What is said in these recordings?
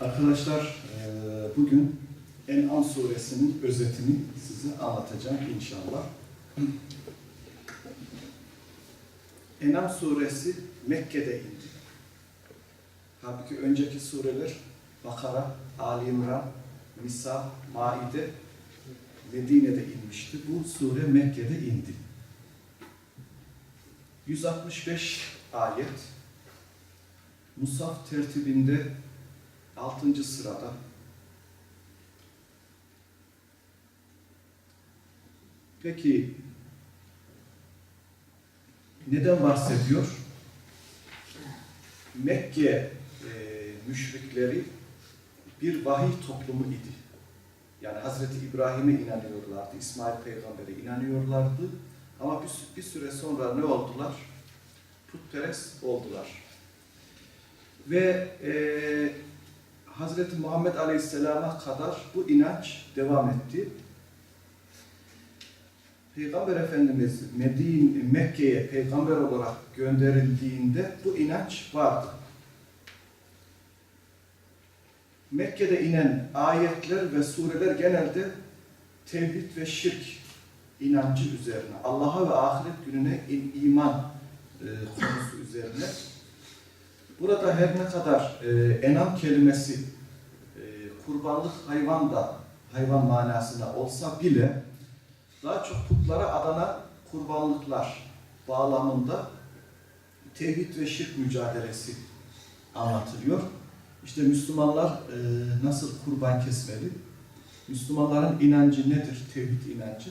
Arkadaşlar eee, bugün En'am suresinin özetini size anlatacağım inşallah. En'am suresi Mekke'de indi. Halbuki önceki sureler Bakara, Ali İmran, Nisa, Maide Medine'de inmişti. Bu sure Mekke'de indi. 165 ayet. Musaf tertibinde 6. sırada. Peki neden bahsediyor? Mekke e, müşrikleri bir vahiy toplumu idi. Yani Hazreti İbrahim'e inanıyorlardı, İsmail Peygamber'e inanıyorlardı. Ama bir, bir süre sonra ne oldular? Putperest oldular. Ve e, Hazreti Muhammed Aleyhisselam'a kadar bu inanç devam etti. Peygamber Efendimiz Medine, Mekke'ye peygamber olarak gönderildiğinde bu inanç vardı. Mekke'de inen ayetler ve sureler genelde tevhid ve şirk inancı üzerine, Allah'a ve ahiret gününe iman e, konusu üzerine. Burada her ne kadar e, enam kelimesi e, kurbanlık hayvan da hayvan manasına olsa bile daha çok putlara adanan kurbanlıklar bağlamında tevhid ve şirk mücadelesi anlatılıyor. İşte Müslümanlar e, nasıl kurban kesmeli? Müslümanların inancı nedir? Tevhid inancı.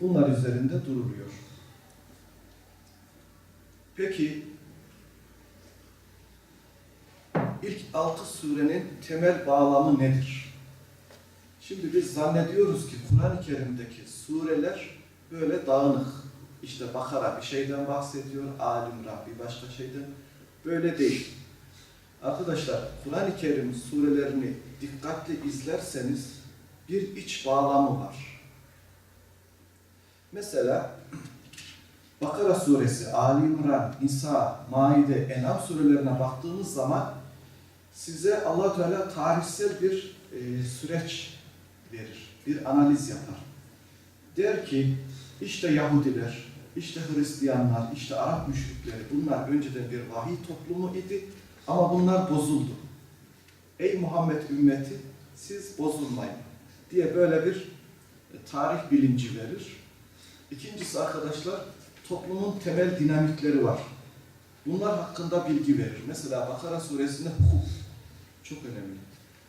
Bunlar üzerinde duruluyor. Peki ilk altı surenin temel bağlamı nedir? Şimdi biz zannediyoruz ki Kur'an-ı Kerim'deki sureler böyle dağınık. İşte Bakara bir şeyden bahsediyor, Alimran bir başka şeyden. Böyle değil. Arkadaşlar Kur'an-ı Kerim surelerini dikkatli izlerseniz bir iç bağlamı var. Mesela Bakara suresi, Ali İmran, İsa, Maide, En'am surelerine baktığınız zaman size allah Teala tarihsel bir e, süreç verir, bir analiz yapar. Der ki, işte Yahudiler, işte Hristiyanlar, işte Arap müşrikleri bunlar önceden bir vahiy toplumu idi ama bunlar bozuldu. Ey Muhammed ümmeti siz bozulmayın diye böyle bir e, tarih bilinci verir. İkincisi arkadaşlar toplumun temel dinamikleri var. Bunlar hakkında bilgi verir. Mesela Bakara suresinde hukuk çok önemli.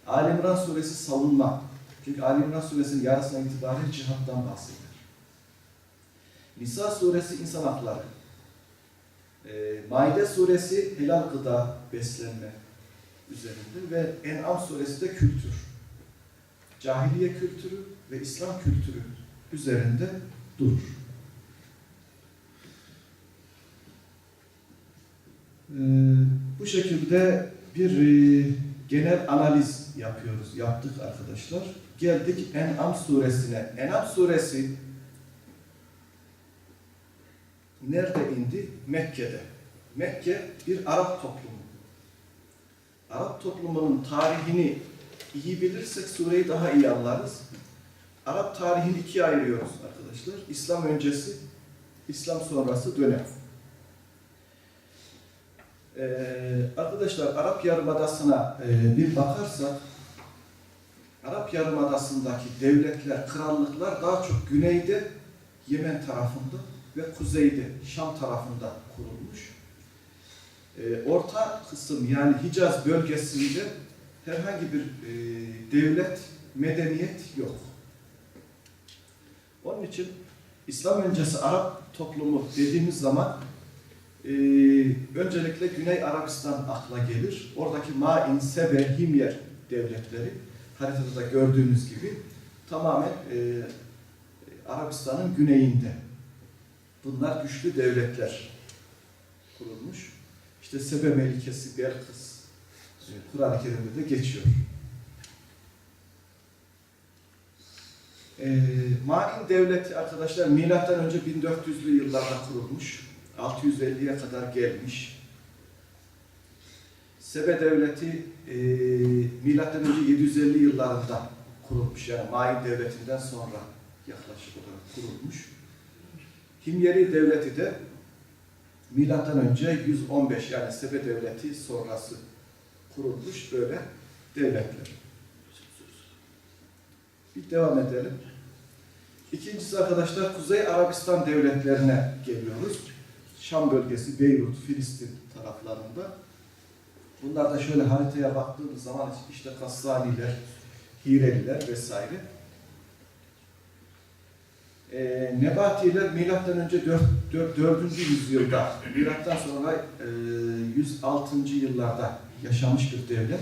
Ali İmran suresi savunma. Çünkü Ali İmran suresinin yarısına itibaren cihattan bahseder. Nisa suresi insan hakları. E, Maide suresi helal gıda, beslenme üzerinde ve En'am suresi de kültür. Cahiliye kültürü ve İslam kültürü üzerinde durur. Ee, bu şekilde bir e, genel analiz yapıyoruz, yaptık arkadaşlar. Geldik En'am suresine. En'am suresi nerede indi? Mekke'de. Mekke bir Arap toplumu. Arap toplumunun tarihini iyi bilirsek sureyi daha iyi anlarız. Arap tarihini ikiye ayırıyoruz arkadaşlar. İslam öncesi, İslam sonrası dönem. Ee, arkadaşlar Arap Yarımadası'na e, bir bakarsak Arap Yarımadası'ndaki devletler, krallıklar daha çok güneyde Yemen tarafında ve kuzeyde Şam tarafında kurulmuş. Ee, orta kısım yani Hicaz bölgesinde herhangi bir e, devlet, medeniyet yok. Onun için İslam öncesi Arap toplumu dediğimiz zaman Ee, öncelikle Güney Arabistan akla gelir. Oradaki Ma'in, Sebe, Himyer devletleri haritada da gördüğünüz gibi tamamen e, Arabistan'ın güneyinde. Bunlar güçlü devletler kurulmuş. İşte Sebe Melikesi, Belkıs, e, Kur'an-ı Kerim'de de geçiyor. E, Ma'in devleti arkadaşlar milattan önce 1400'lü yıllarda kurulmuş. 650'ye kadar gelmiş. Sebe devleti e, milattan önce 750 yıllarında kurulmuş. Yani Ma'in devletinden sonra yaklaşık olarak kurulmuş. Himyeri devleti de milattan önce 115 yani Sebe devleti sonrası kurulmuş böyle devletler. Bir devam edelim. İkincisi arkadaşlar Kuzey Arabistan devletlerine geliyoruz. Şam bölgesi, Beyrut, Filistin taraflarında. Bunlar da şöyle haritaya baktığımız zaman işte Kassaniler, Hireliler vesaire. Ee, Nebatiler milattan önce 4, 4, 4. yüzyılda, milattan sonra e, 106. yıllarda yaşamış bir devlet.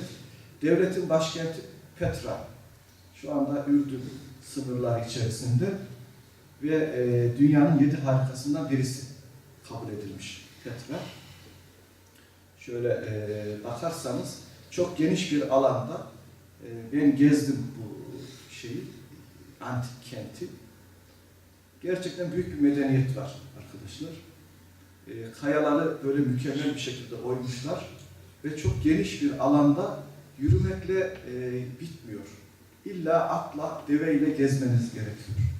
Devletin başkenti Petra. Şu anda Ürdün sınırları içerisinde ve e, dünyanın yedi harikasından birisi kabul edilmiş Petra. Şöyle e, bakarsanız çok geniş bir alanda e, ben gezdim bu şeyi, antik kenti. Gerçekten büyük bir medeniyet var arkadaşlar. E, kayaları böyle mükemmel bir şekilde oymuşlar ve çok geniş bir alanda yürümekle e, bitmiyor. İlla atla, deveyle gezmeniz gerekiyor.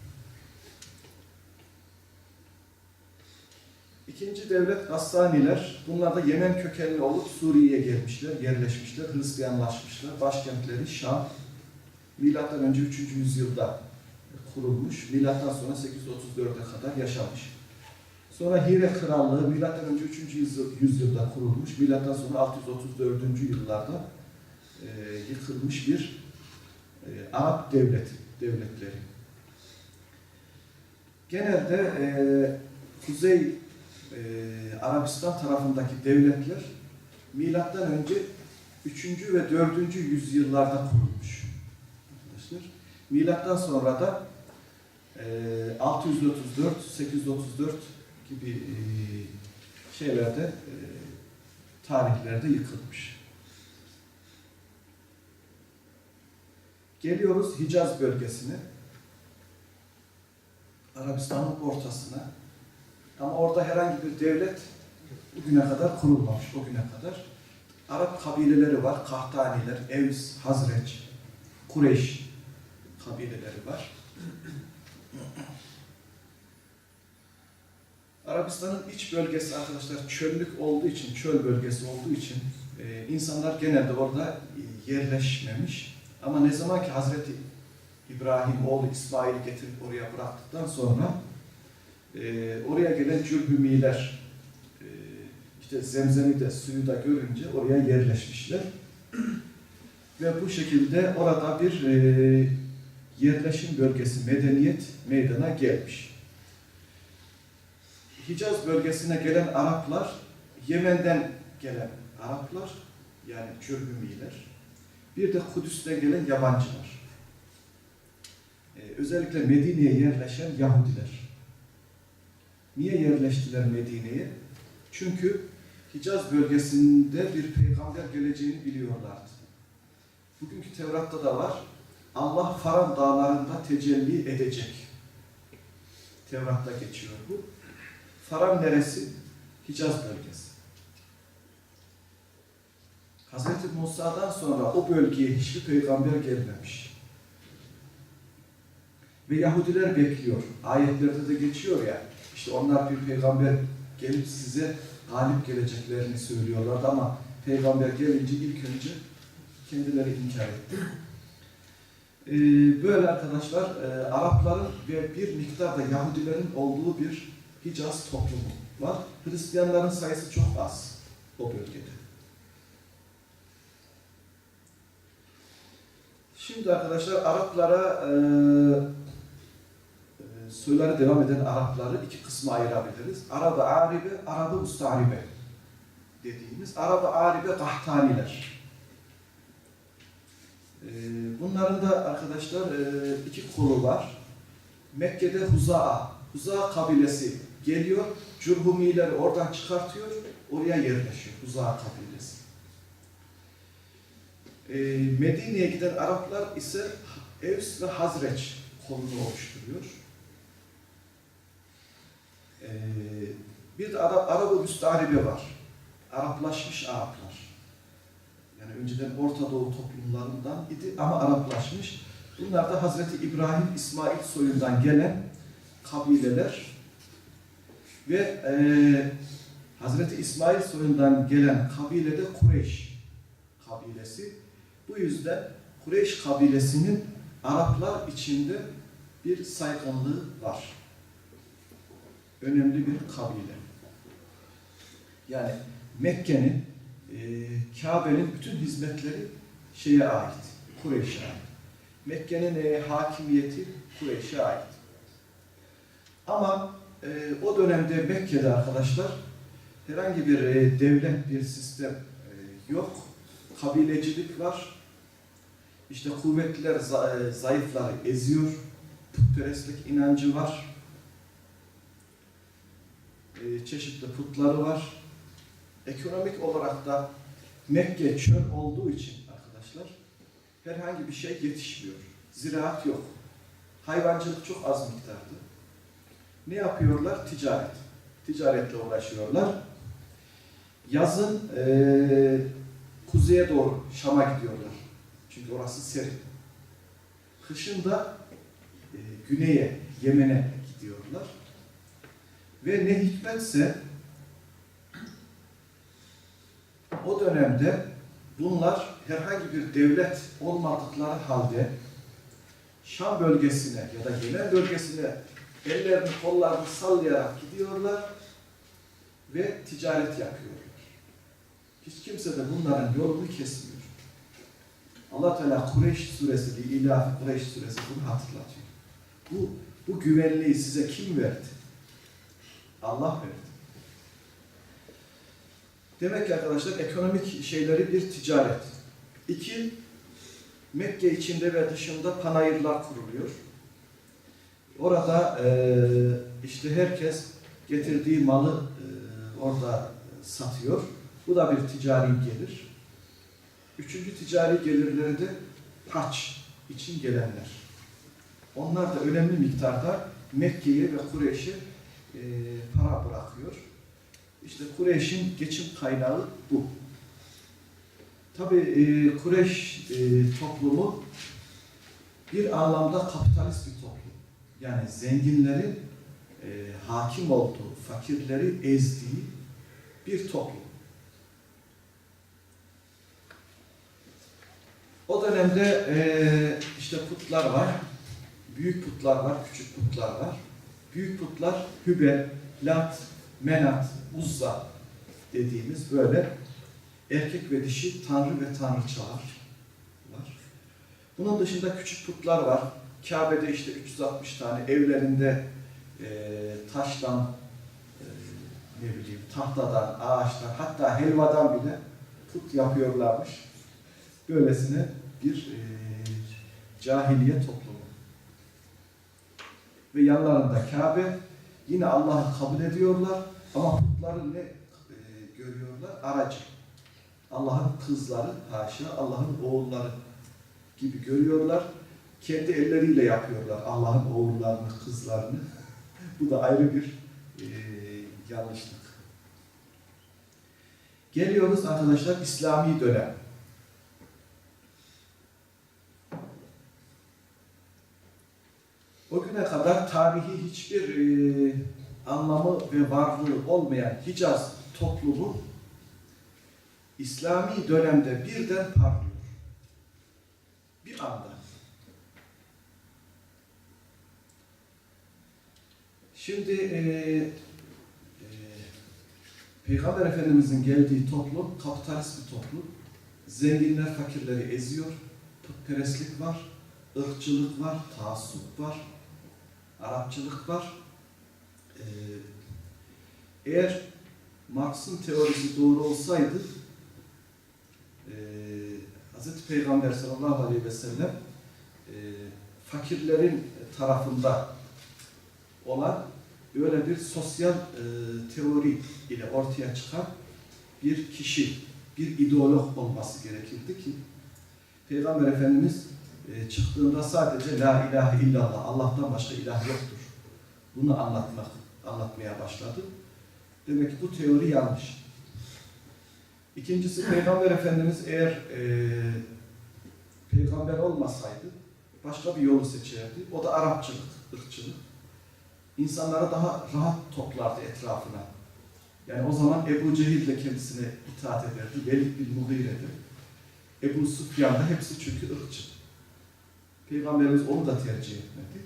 İkinci devlet Gassaniler. Bunlar da Yemen kökenli olup Suriye'ye gelmişler, yerleşmişler, Hristiyanlaşmışlar. Başkentleri Şam. Milattan önce 3. yüzyılda kurulmuş. Milattan sonra 834'e kadar yaşamış. Sonra Hire Krallığı milattan önce 3. yüzyıl- yüzyılda kurulmuş. Milattan sonra 634. yıllarda e, yıkılmış bir e, Arap devleti, devletleri. Genelde e, Kuzey e, Arabistan tarafındaki devletler milattan önce 3. ve 4. yüzyıllarda kurulmuş. Arkadaşlar. Milattan sonra da e, 634, 834 gibi e, şeylerde e, tarihlerde yıkılmış. Geliyoruz Hicaz bölgesine. Arabistan'ın ortasına. Ama orada herhangi bir devlet bugüne kadar kurulmamış, o güne kadar. Arap kabileleri var, Kahtaniler, Evs, Hazreç, Kureyş kabileleri var. Arabistan'ın iç bölgesi arkadaşlar çöllük olduğu için, çöl bölgesi olduğu için e, insanlar genelde orada e, yerleşmemiş. Ama ne zaman ki Hazreti İbrahim oğlu İsmail'i getirip oraya bıraktıktan sonra e, oraya gelen cürbümiler e, işte zemzemi de suyu da görünce oraya yerleşmişler. Ve bu şekilde orada bir e, yerleşim bölgesi, medeniyet meydana gelmiş. Hicaz bölgesine gelen Araplar, Yemen'den gelen Araplar, yani Cürbümiler, bir de Kudüs'ten gelen yabancılar. Ee, özellikle Medine'ye yerleşen Yahudiler. Niye yerleştiler Medine'ye? Çünkü Hicaz bölgesinde bir peygamber geleceğini biliyorlardı. Bugünkü Tevrat'ta da var. Allah Faran dağlarında tecelli edecek. Tevrat'ta geçiyor bu. Faran neresi? Hicaz bölgesi. Hz. Musa'dan sonra o bölgeye hiçbir peygamber gelmemiş. Ve Yahudiler bekliyor. Ayetlerde de geçiyor ya, işte onlar bir peygamber gelip size galip geleceklerini söylüyorlardı ama peygamber gelince ilk önce kendileri inkar etti. Ee, böyle arkadaşlar, e, Arapların ve bir miktar da Yahudilerin olduğu bir Hicaz toplumu var. Hristiyanların sayısı çok az o bölgede. Şimdi arkadaşlar Araplara e, soyları devam eden Arapları iki kısma ayırabiliriz. Arab-ı Aribe, Arab-ı Mustaribe dediğimiz Arab-ı Aribe Gahtaniler. Ee, Bunların da arkadaşlar e, iki kolu var. Mekke'de Huza'a, Huza'a kabilesi geliyor, Cürhumileri oradan çıkartıyor, oraya yerleşiyor Huza'a kabilesi. Ee, Medine'ye giden Araplar ise Evs ve Hazreç kolunu oluşturuyor. Ee, bir de Arap, Arap-ı Müstaribe var. Araplaşmış Araplar. Yani önceden Orta Doğu toplumlarından idi ama Araplaşmış. Bunlar da Hazreti İbrahim, İsmail soyundan gelen kabileler ve e, Hazreti İsmail soyundan gelen kabile de Kureyş kabilesi. Bu yüzden Kureyş kabilesinin Araplar içinde bir saygınlığı var. Önemli bir kabile. Yani Mekke'nin, e, Kabe'nin bütün hizmetleri şeye ait, Kureyş'e ait. Mekke'nin e, hakimiyeti Kureyş'e ait. Ama e, o dönemde Mekke'de arkadaşlar herhangi bir e, devlet, bir sistem e, yok. Kabilecilik var. İşte kuvvetliler e, zayıfları eziyor. Putperestlik inancı var. E, çeşitli putları var. Ekonomik olarak da Mekke çöl olduğu için arkadaşlar herhangi bir şey yetişmiyor. Ziraat yok. Hayvancılık çok az miktarda. Ne yapıyorlar? Ticaret. Ticaretle uğraşıyorlar. Yazın eee, kuzeye doğru Şam'a gidiyorlar. Çünkü orası serin. Kışın da eee, güneye, Yemen'e gidiyorlar. Ve ne hikmetse o dönemde bunlar herhangi bir devlet olmadıkları halde Şam bölgesine ya da Yemen bölgesine ellerini kollarını sallayarak gidiyorlar ve ticaret yapıyorlar. Hiç kimse de bunların yolunu kesmiyor. Allah Teala Kureyş suresi, İlaf Kureyş suresi bunu hatırlatıyor. Bu, bu güvenliği size kim verdi? Allah verdi. Demek ki arkadaşlar ekonomik şeyleri bir ticaret. İki, Mekke içinde ve dışında panayırlar kuruluyor. Orada eee, işte herkes getirdiği malı eee, orada satıyor. Bu da bir ticari gelir. Üçüncü ticari gelirleri de haç için gelenler. Onlar da önemli miktarda Mekke'ye ve Kureyş'e eee, para bırakıyor. İşte Kureyş'in geçim kaynağı bu. Tabi e, Kureyş e, toplumu bir anlamda kapitalist bir toplum. Yani zenginlerin e, hakim olduğu, fakirleri ezdiği bir toplum. O dönemde e, işte putlar var, büyük putlar var, küçük putlar var. Büyük putlar Hübel, Lat, Menat, Uzza dediğimiz böyle erkek ve dişi tanrı ve tanrıçalar var. Bunun dışında küçük putlar var. Kabe'de işte 360 tane evlerinde e, taştan, e, ne bileyim tahtadan, ağaçtan, hatta helvadan bile put yapıyorlarmış. Böylesine bir e, cahiliye toplumu. Ve yanlarında Kabe, yine Allah'ı kabul ediyorlar ama putları ne e, görüyorlar? Aracı. Allah'ın kızları, haşa, Allah'ın oğulları gibi görüyorlar. Kendi elleriyle yapıyorlar Allah'ın oğullarını, kızlarını. Bu da ayrı bir e, yanlışlık. Geliyoruz arkadaşlar İslami dönem. O güne kadar tarihi hiçbir e, anlamı ve varlığı olmayan Hicaz toplumu İslami dönemde birden parlıyor. Bir anda. Şimdi e, e, Peygamber Efendimizin geldiği toplum kapitalist bir toplum. Zenginler fakirleri eziyor. Putperestlik var, ırkçılık var, taassup var. Arapçılık var. Ee, eğer Marx'ın teorisi doğru olsaydı e, Hz. Peygamber sallallahu aleyhi ve sellem e, fakirlerin tarafında olan böyle bir sosyal e, teori ile ortaya çıkan bir kişi, bir ideolog olması gerekirdi ki Peygamber Efendimiz e, çıktığında sadece La ilahe illallah, Allah'tan başka ilah yoktur. Bunu anlatmak, anlatmaya başladı. Demek ki bu teori yanlış. İkincisi Peygamber Efendimiz eğer e, peygamber olmasaydı başka bir yolu seçerdi. O da Arapçılık, ırkçılık. İnsanları daha rahat toplardı etrafına. Yani o zaman Ebu Cehil de kendisine itaat ederdi. Velid bin Mughire'dir. Ebu Sufyan da hepsi çünkü ırkçı. Peygamberimiz onu da tercih etmedi.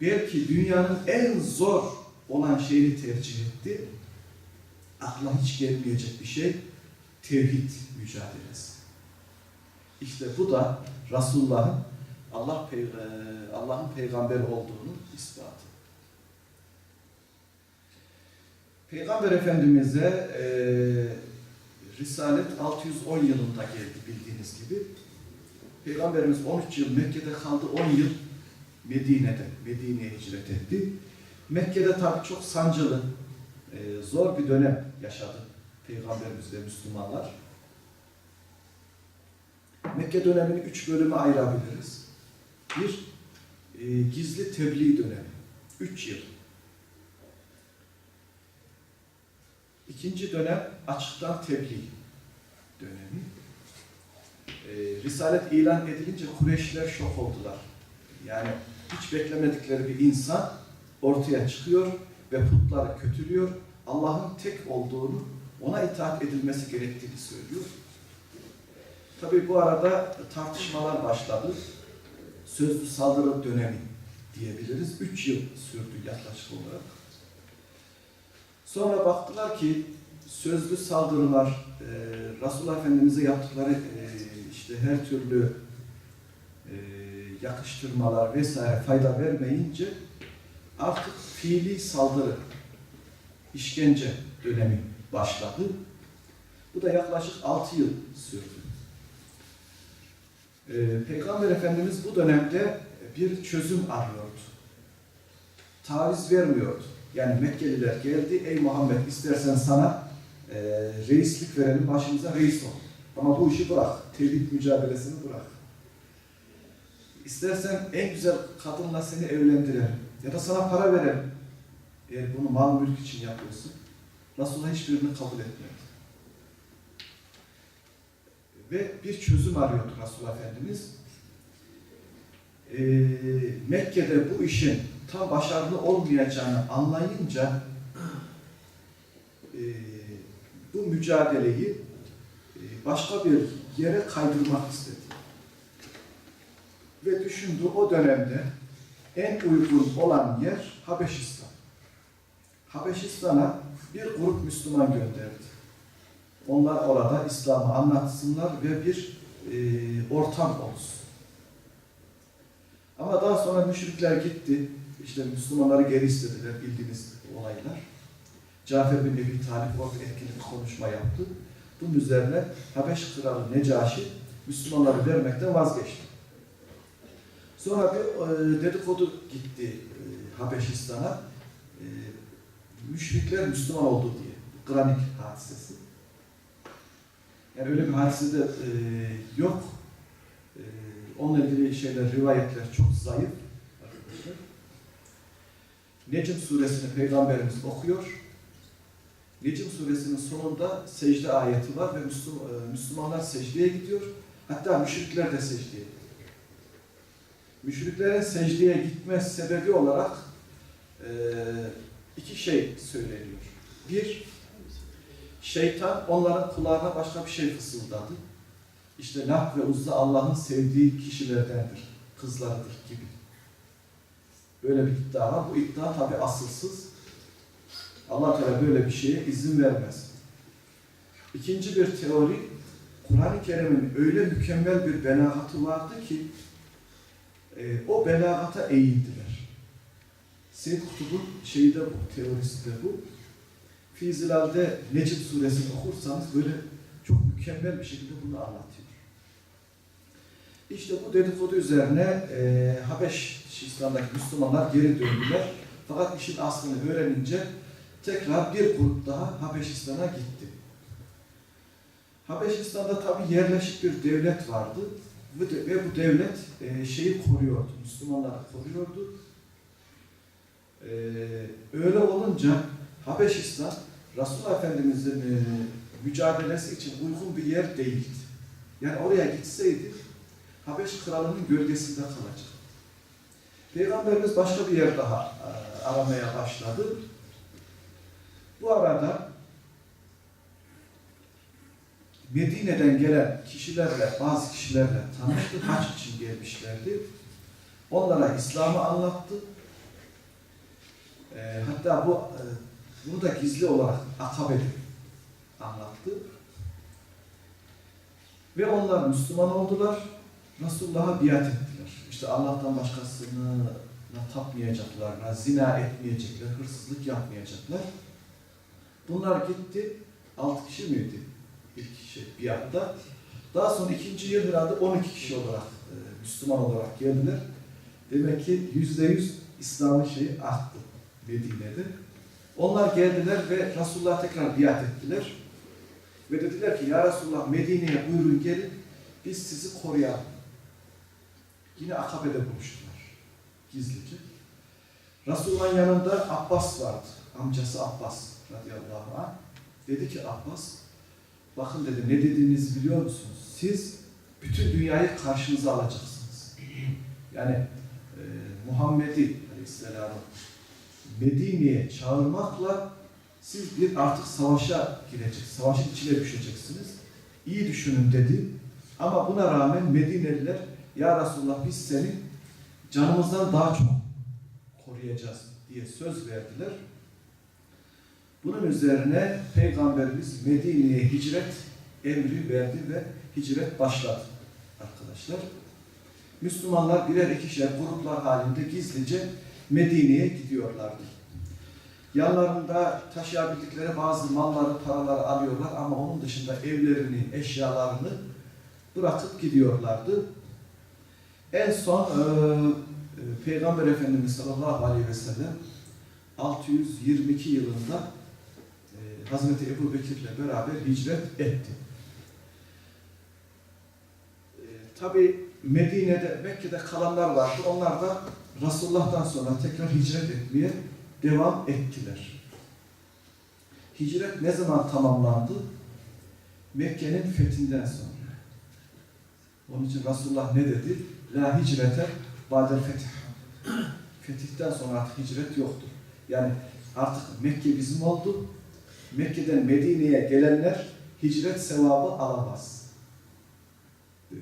Belki dünyanın en zor olan şeyini tercih etti. Akla hiç gelmeyecek bir şey. Tevhid mücadelesi. İşte bu da Resulullah'ın Allah pey- e, Allah'ın peygamber olduğunu ispatı. Peygamber Efendimiz'e e, Risalet 610 yılında geldi bildiğiniz gibi. Peygamberimiz 13 yıl Mekke'de kaldı, 10 yıl Medine'de, Medine'ye hicret etti. Mekke'de tabii çok sancılı, e, zor bir dönem yaşadı Peygamberimiz ve Müslümanlar. Mekke dönemini üç bölüme ayırabiliriz. Bir, e, gizli tebliğ dönemi. Üç yıl. İkinci dönem açıktan tebliğ dönemi. E, Risalet ilan edilince Kureyşliler şok oldular. Yani hiç beklemedikleri bir insan ortaya çıkıyor ve putları kötülüyor. Allah'ın tek olduğunu, ona itaat edilmesi gerektiğini söylüyor. Tabii bu arada tartışmalar başladı. Sözlü saldırı dönemi diyebiliriz. Üç yıl sürdü yaklaşık olarak. Sonra baktılar ki sözlü saldırılar, e, Resulullah Efendimiz'e yaptıkları e, işte her türlü e, yakıştırmalar vesaire fayda vermeyince artık fiili saldırı, işkence dönemi başladı. Bu da yaklaşık 6 yıl sürdü. Ee, Peygamber Efendimiz bu dönemde bir çözüm arıyordu. Taviz vermiyordu. Yani Mekkeliler geldi, ey Muhammed istersen sana e, reislik verelim, başımıza reis ol. Ama bu işi bırak, tevhid mücadelesini bırak. İstersen en güzel kadınla seni evlendirelim ya da sana para verelim. Eğer bunu mal mülk için yapıyorsun, Resulullah hiçbirini kabul etmedi. Ve bir çözüm arıyordu Resulullah Efendimiz. Ee, Mekke'de bu işin tam başarılı olmayacağını anlayınca e, bu mücadeleyi başka bir yere kaydırmak istedi. Ve düşündü o dönemde en uygun olan yer Habeşistan. Habeşistan'a bir grup Müslüman gönderdi. Onlar orada İslam'ı anlatsınlar ve bir e, ortam olsun. Ama daha sonra müşrikler gitti. İşte Müslümanları geri istediler bildiğiniz olaylar. Cafer bin Ebi Talip orada etkili bir konuşma yaptı. Bunun üzerine Habeş kralı Necaşi Müslümanları vermekten vazgeçti. Sonra bir e, dedikodu gitti e, Habeşistan'a. E, müşrikler Müslüman oldu diye. Granik hadisesi. Yani öyle bir hadise de yok. Onunla ilgili şeyler, rivayetler çok zayıf. Necm suresini Peygamberimiz okuyor. Necm suresinin sonunda secde ayeti var ve e, Müslümanlar secdeye gidiyor. Hatta müşrikler de secdeye gidiyor. Müşriklerin secdeye gitme sebebi olarak e, iki şey söyleniyor. Bir, şeytan onların kulağına başka bir şey fısıldadı. İşte Lat ve Uzza Allah'ın sevdiği kişilerdendir, kızlarıdır gibi. Böyle bir iddia var. Bu iddia tabi asılsız. Allah Teala böyle bir şeye izin vermez. İkinci bir teori, Kur'an-ı Kerim'in öyle mükemmel bir belagatı vardı ki e, o belagata eğildiler. Seyyid Kutub'un şeyi de bu, teorisi de bu. Fizilal'de Necm suresini okursanız böyle çok mükemmel bir şekilde bunu anlatıyor. İşte bu dedikodu üzerine e, Habeşistan'daki Müslümanlar geri döndüler. Fakat işin aslını öğrenince tekrar bir grup daha Habeşistan'a gitti. Habeşistan'da tabi yerleşik bir devlet vardı ve, bu devlet e, şeyi koruyordu, Müslümanları koruyordu. E, öyle olunca Habeşistan Resulullah Efendimiz'in e, mücadelesi için uygun bir yer değildi. Yani oraya gitseydi Habeş kralının gölgesinde kalacak. Peygamberimiz başka bir yer daha aramaya başladı. Bu arada Medine'den gelen kişilerle, bazı kişilerle tanıştı, haç için gelmişlerdi. Onlara İslam'ı anlattı. E, hatta bu e, bunu da gizli olarak Akabe'de anlattı. Ve onlar Müslüman oldular. Resulullah'a biat ettiler. İşte Allah'tan başkasını tapmayacaklarına, zina etmeyecekler, hırsızlık yapmayacaklar. Bunlar gitti. Altı kişi miydi? İlk kişi biatta. Daha sonra ikinci yıl herhalde 12 kişi olarak, e, Müslüman olarak geldiler. Demek ki yüzde yüz İslam'ın şeyi arttı Medine'de. Onlar geldiler ve Resulullah'a tekrar biat ettiler. Ve dediler ki ya Resulullah Medine'ye buyurun gelin biz sizi koruyalım. Yine Akabe'de buluştular. Gizlice. Resulullah'ın yanında Abbas vardı. Amcası Abbas radıyallahu anh. Dedi ki Abbas bakın dedi ne dediğinizi biliyor musunuz? Siz bütün dünyayı karşınıza alacaksınız. Yani e, Muhammed'i aleyhisselamı Medine'ye çağırmakla siz bir artık savaşa gireceksiniz. Savaşın içine düşeceksiniz. İyi düşünün dedi. Ama buna rağmen Medineliler ya Resulullah biz seni canımızdan daha çok koruyacağız diye söz verdiler. Bunun üzerine Peygamberimiz Medine'ye hicret emri verdi ve hicret başladı arkadaşlar. Müslümanlar birer ikişer gruplar halinde gizlice Medine'ye gidiyorlardı. Yanlarında taşıyabildikleri bazı malları, paraları alıyorlar ama onun dışında evlerini, eşyalarını bırakıp gidiyorlardı. En son e, Peygamber Efendimiz sallallahu aleyhi ve sellem 622 yılında Hazreti Ebu Bekir'le beraber hicret etti. E, Tabi Medine'de, Mekke'de kalanlar vardı. Onlar da Resulullah'tan sonra tekrar hicret etmeye devam ettiler. Hicret ne zaman tamamlandı? Mekke'nin fethinden sonra. Onun için Resulullah ne dedi? La hicrete ba'del fetih. Fetihten sonra artık hicret yoktur. Yani artık Mekke bizim oldu. Mekke'den Medine'ye gelenler hicret sevabı alamaz. Dedi.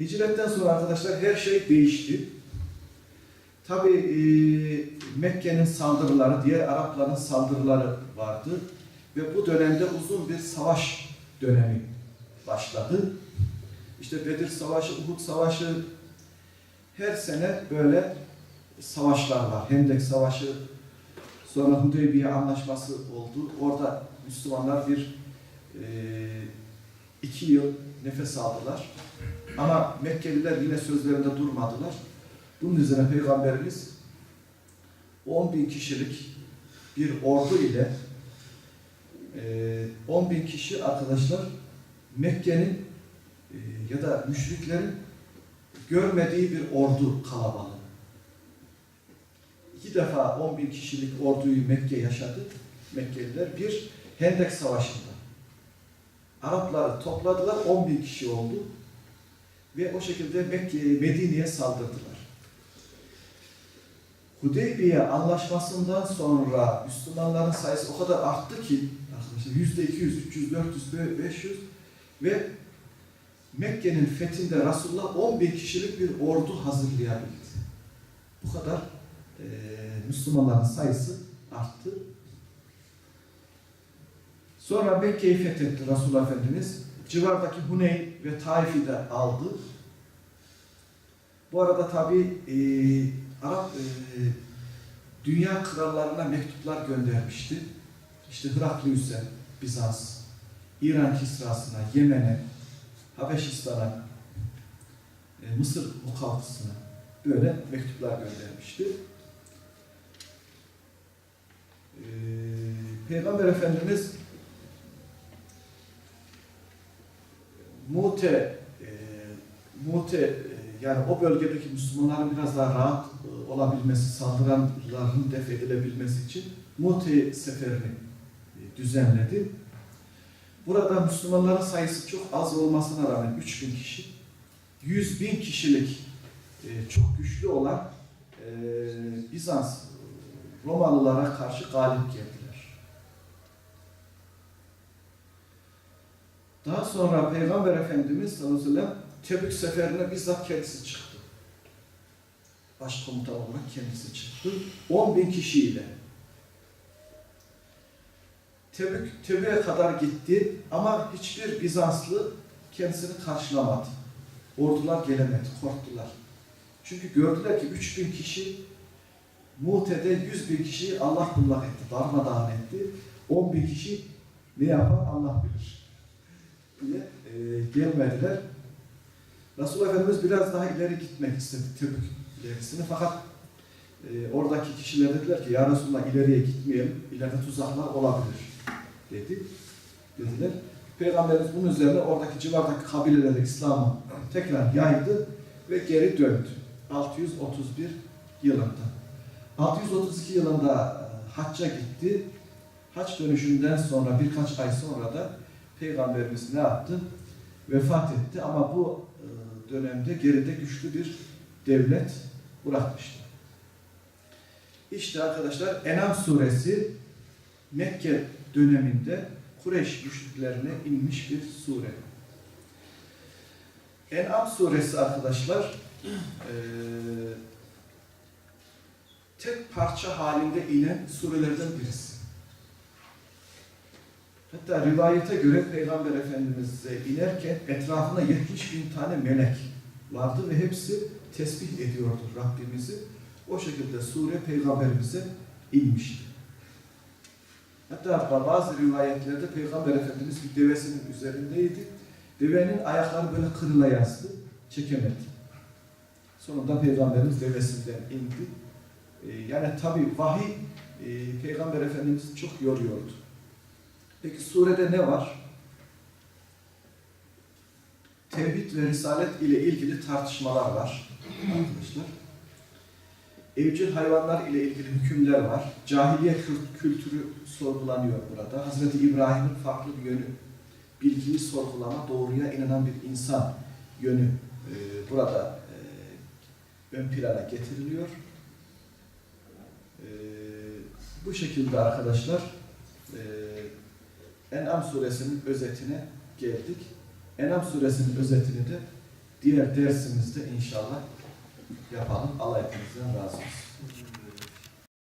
Hicretten sonra arkadaşlar her şey değişti. Tabi e, Mekke'nin saldırıları, diğer Arapların saldırıları vardı. Ve bu dönemde uzun bir savaş dönemi başladı. İşte Bedir Savaşı, Uhud Savaşı, her sene böyle savaşlar var. Hendek Savaşı, sonra Hudeybiye Anlaşması oldu. Orada Müslümanlar bir e, iki yıl nefes aldılar. Ama Mekkeliler yine sözlerinde durmadılar. Bunun üzerine Peygamberimiz 10 bin kişilik bir ordu ile e, 10 bin kişi arkadaşlar Mekke'nin e, ya da müşriklerin görmediği bir ordu kalabalığı. İki defa 10 bin kişilik orduyu Mekke yaşadı Mekkeliler. Bir Hendek Savaşı'nda. Arapları topladılar 10 bin kişi oldu ve o şekilde Mekke'ye, Medine'ye saldırdılar. Hudeybiye anlaşmasından sonra Müslümanların sayısı o kadar arttı ki arkadaşlar yüzde 200, 300, 400, 500 ve Mekke'nin fethinde Resulullah 10 bin kişilik bir ordu hazırlayabildi. Bu kadar e, Müslümanların sayısı arttı. Sonra Mekke'yi fethetti Resulullah Efendimiz. Civardaki Huneyn ve Taif'i de aldı. Bu arada tabi e, Arap e, dünya krallarına mektuplar göndermişti. İşte Heraklius'e, Bizans, İran Kisrası'na, Yemen'e, Habeşistan'a, e, Mısır mukavvısına böyle mektuplar göndermişti. Ee, Peygamber Efendimiz Mute e, Mute e, yani o bölgedeki Müslümanların biraz daha rahat e, olabilmesi, saldıranların def edilebilmesi için Mute seferini e, düzenledi. Burada Müslümanların sayısı çok az olmasına rağmen 3000 kişi, 100 bin kişilik çok güçlü olan Bizans Romalılara karşı galip geldiler. Daha sonra Peygamber Efendimiz sallallahu aleyhi ve sellem Tebük seferine bizzat kendisi çıktı. Başkomutan olarak kendisi çıktı. 10 bin kişiyle. Tebük, Tebük'e kadar gitti ama hiçbir Bizanslı kendisini karşılamadı. Ordular gelemedi, korktular. Çünkü gördüler ki 3000 kişi Mute'de 100 bin kişiyi Allah kullak etti, darmadağın etti. 10 bin kişi ne yapar Allah bilir diye e, gelmediler. Resulullah Efendimiz biraz daha ileri gitmek istedi Tebük ilerisini fakat e, oradaki kişiler dediler ki ya Resulullah ileriye gitmeyelim, ileride tuzaklar olabilir dedi. Dediler. Peygamberimiz bunun üzerine oradaki civardaki kabilelere İslam'ı tekrar yaydı ve geri döndü. 631 yılında. 632 yılında e, hacca gitti. Haç dönüşünden sonra birkaç ay sonra da Peygamberimiz ne yaptı? Vefat etti ama bu e, dönemde geride güçlü bir devlet bırakmıştı. İşte arkadaşlar Enam suresi Mekke döneminde Kureyş müşriklerine inmiş bir sure. En'am suresi arkadaşlar eee tek parça halinde inen surelerden birisi. Hatta rivayete göre Peygamber Efendimiz'e inerken etrafına 70 bin tane melek vardı ve hepsi tesbih ediyordu Rabbimizi. O şekilde sure Peygamberimize inmişti. Hatta bazı rivayetlerde Peygamber Efendimiz bir devesinin üzerindeydi. Devenin ayakları böyle kırıla yazdı. Çekemedi. Sonunda Peygamberimiz devesinden indi. Ee, Yani tabi vahiy e, Peygamber Efendimiz çok yoruyordu. Peki surede ne var? Tevhid ve Risalet ile ilgili tartışmalar var arkadaşlar. Evcil hayvanlar ile ilgili hükümler var. Cahiliye kült- kültürü sorgulanıyor burada. Hazreti İbrahim'in farklı bir yönü, bilgiyi sorgulama, doğruya inanan bir insan yönü e, burada e, ön plana getiriliyor. E, bu şekilde arkadaşlar e, En'am suresinin özetine geldik. En'am suresinin özetini de diğer dersimizde inşallah yapalım. Allah hepinizden razı olsun.